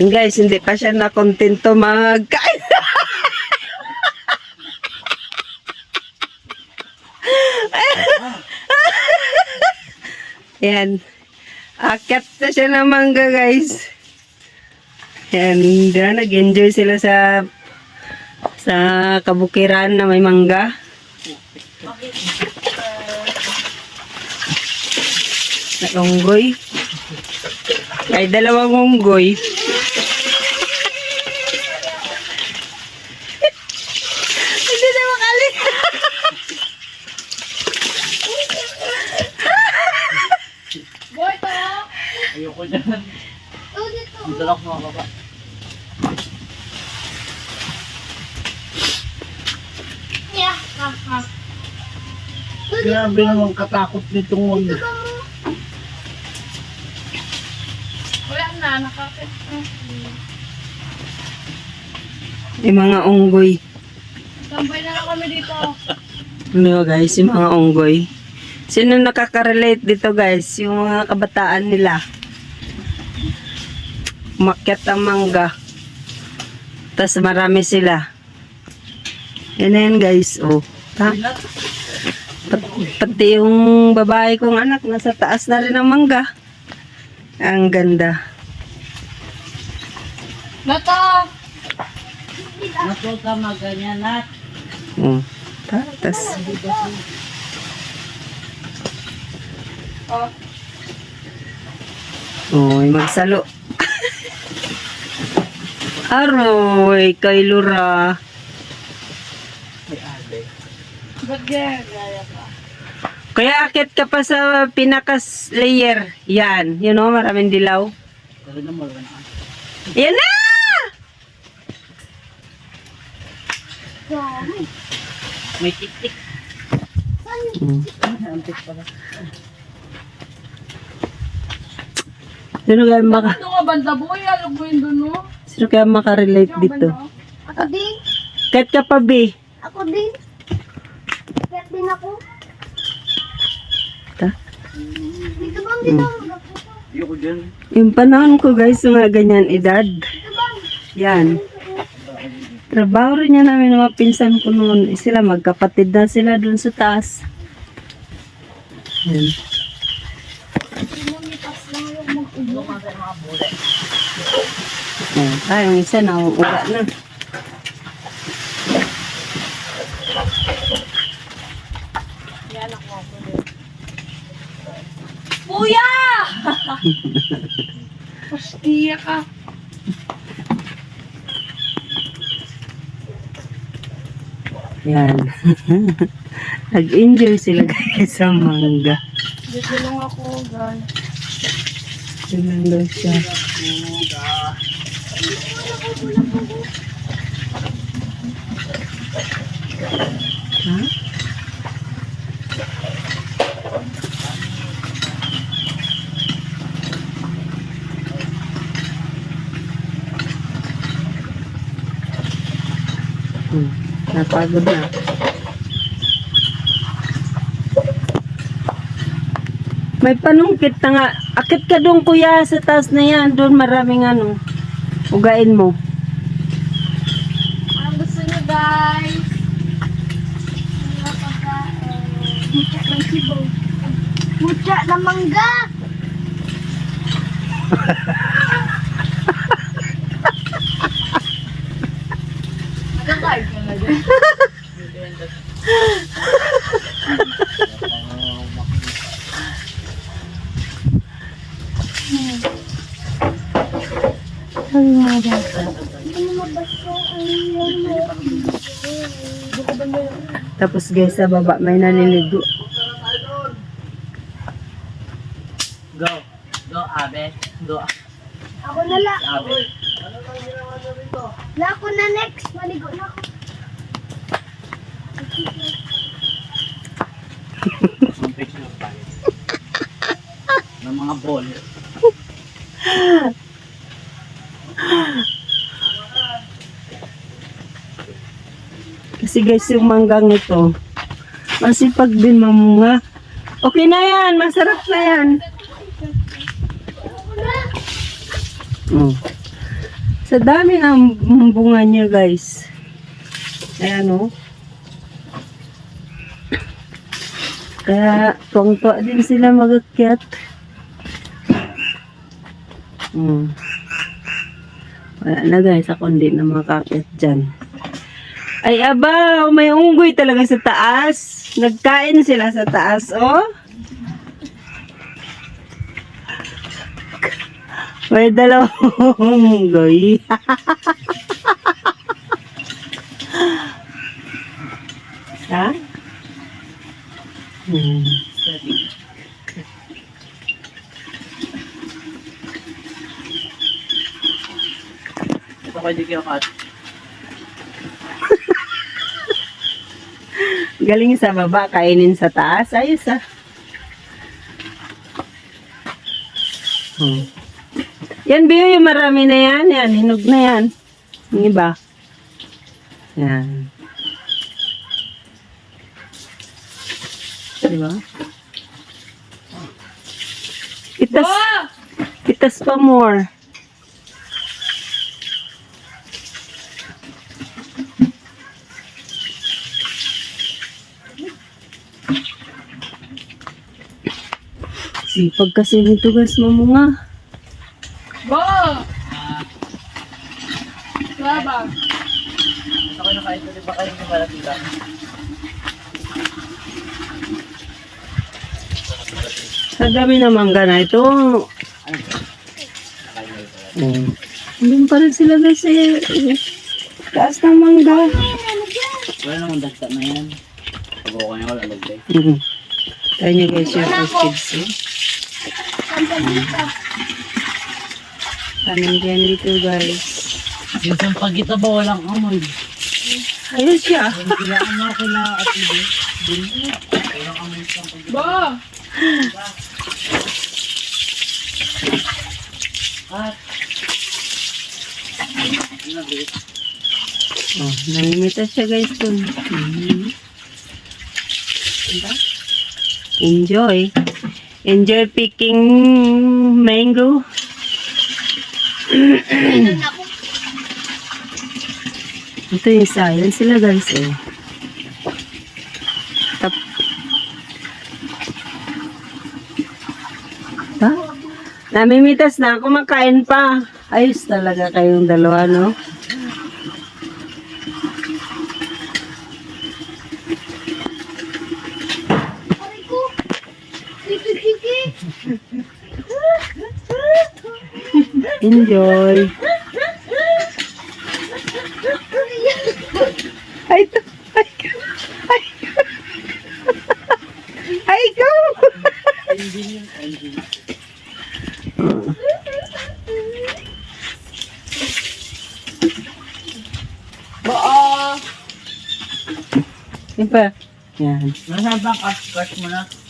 Guys, hindi pa siya na kontento magkain. Yan. Akyat na siya ng mangga guys. Yan, diyan nag-enjoy sila sa sa kabukiran na may mangga. Na unggoy. Ay, dalawang unggoy. Hindi na makali. Boy, to! Ayoko dyan. Oh, dito. Dito lang mga baba. Yeah, ha, ha. Grabe naman katakot nitong wag. Wala na, nakakit. Yung mga unggoy. Tambay na lang kami dito. Ano guys, yung mga unggoy. Sino nakaka-relate dito guys? Yung mga kabataan nila. Umakyat ang mangga. Tapos marami sila. Yan na yan guys. Oh. Ta Pat- pati yung babae kong anak nasa taas na rin ang mangga. Ang ganda. Nata! Nato ka maganyan na. Oh. Ta- Tas Oh, Oh, magsalo. Aroy, kay Lura. Kaya akit ka pa sa pinakas layer. Yan. You know, maraming dilaw. Yan na! May tik-tik. Hmm. Sino kaya maka Ito nga banda boy, alam mo yun doon, no? Sino kaya makarelate dito? Ako din. Kahit ka pa, B. Ako din. Kaya din ako. Ta? Dito bang dito? Ayoko dyan. Yung panahon ko, guys, yung mga ganyan edad. Yan. Trabaho rin niya namin ng mga pinsan ko noon. Eh, Sila magkapatid na sila dun sa taas. Yan. Yan. Ah, yung isa na uula na. Kuya! Pastiya ka. Yan. Nag-enjoy sila guys sa mangga. Dito lang ako, guys. Tingnan daw siya. Ha? Hmm, napagod na. May panungkit na nga. Akit ka doon kuya sa taas na yan. Doon maraming ano. Ugain mo. Anong gusto niyo, guys? Ano pagkain? Mucha ng sibaw. Mucha na mangga! Nagkakain ka na dyan. Tapos guys sa baba may naliligo. Go. Go, abe. Go, Ako na lang. abe. Na ako na next. Maligo na ako. Ng mga ball. Kasi guys yung manggang ito. Masipag din mamunga. Okay na yan. Masarap na yan. Mm. Sa dami ng bunga niya, guys. Ayan, oh. Kaya, tuwang-tuwa din sila magakyat. Hmm. Wala na guys, ako hindi na makakit dyan. Ay, aba, may unggoy talaga sa taas. Nagkain sila sa taas, oh. May dalawang unggoy. ha? Hmm. Ito kayo di kayo kat. Galing sa baba, kainin sa taas. Ayos ah. Hmm. Yan, Bio, yung marami na yan. Yan, hinog na yan. Yung iba. Yan. Diba? Itas, itas pa more. Sipag kasi nito guys, mamunga. Bo! Baba. Ito kayo nakain ko, di ba kayo yung balat nila? Sa dami ng mangga na ito. Na ito. Oh. Andun pa rin sila guys eh. Taas ng mangga. Wala namang dagta na yan. Pag ako niya, wala lagay. Mm. Tayo nyo guys yung first kids eh. Tanim dyan dito guys. Yung pag kita ba walang amoy? Ayun siya. Yung kailangan mo kila at hindi. Walang amoy sa pag Bo! At. Ano ba? Oh, namimita siya guys dun. Mhm. Diba? Enjoy. Enjoy picking mango. Ito yung silent sila guys eh. Tap. Ha? Namimitas na, kumakain pa. Ayos talaga kayong dalawa, no? Enjoy. Ay, ito. Ay, ay. Ay, go. Bo! Yan ba cut mo na?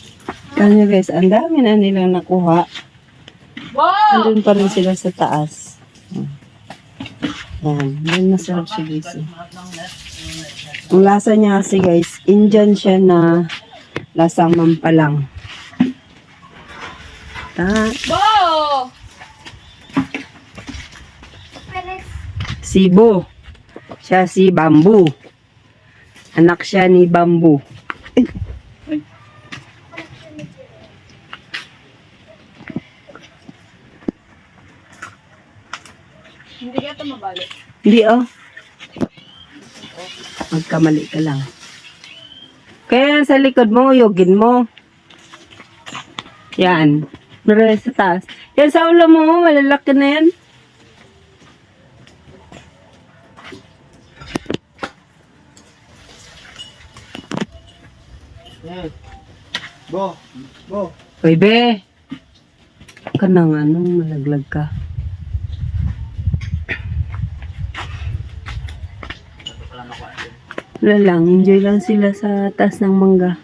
Kanya guys, ang dami na nilang nakuha. Bo! Andun pa rin sila sa taas. Yan. Yan masarap siya guys. eh. Ang lasa niya kasi guys, Indian siya na lasang mampalang. Ta Bo! Sibo. Siya si Bambu. Anak siya ni Bambu. Hindi ka ito mabalik. Hindi oh. Magkamali ka lang. Kaya sa likod mo, yugin mo. Yan. Meron sa taas. Yan sa ulo mo, malalaki na yan. Bo! Bo! Uy, be. Ka na nga nung malaglag ka. Wala lang, enjoy lang sila sa taas ng mangga.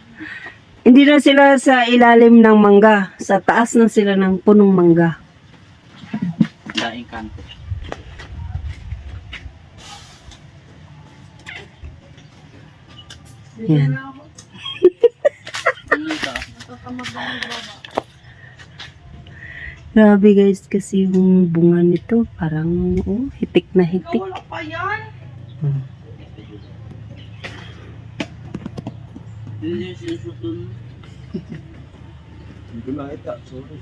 Hindi na sila sa ilalim ng mangga. Sa taas na sila ng punong mangga. Daing kanto. Yan. Grabe guys, kasi yung bunga nito parang oh, hitik na hitik. Wala pa yan. Hmm. Hindi yung sinusutun. Hindi ko nakita, sorry.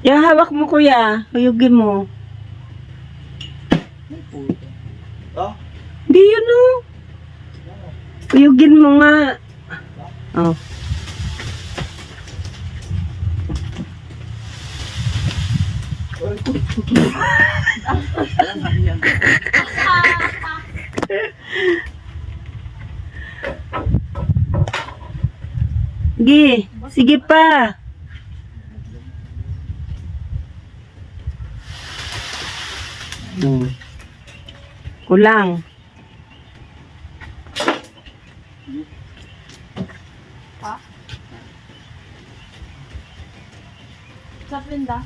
Yung hawak mo kuya, huyugin mo. Ay, puta. Ah? Di yun oh. Huyugin mo nga. Oh. Alam na yan. Sige, sige pa. Hmm. Kulang. Sa pinda.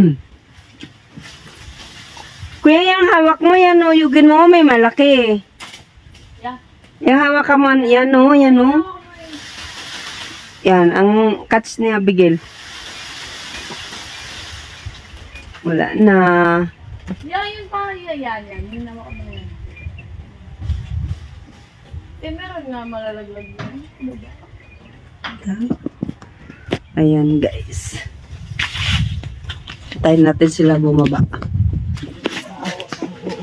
Kuya, yung hawak mo yan, oh. Yugin mo, may malaki. Yeah. Yung hawak ka mo, yan, oh, yan, oh. Yan, ang catch ni Abigail. Wala na. Yan, yun pa, yan, yan, yan. Yun naman ko na yan. Eh, meron nga malalaglag yan. Ayan, guys. Tayo natin sila bumaba.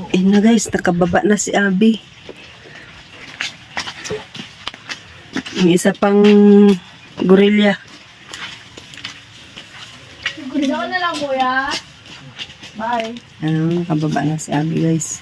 Ayun na, guys. Nakababa na si Abby. Yung isa pang gorilla. Gusto ko na lang, kuya. Bye. Ano, nakababa na si Abby, guys.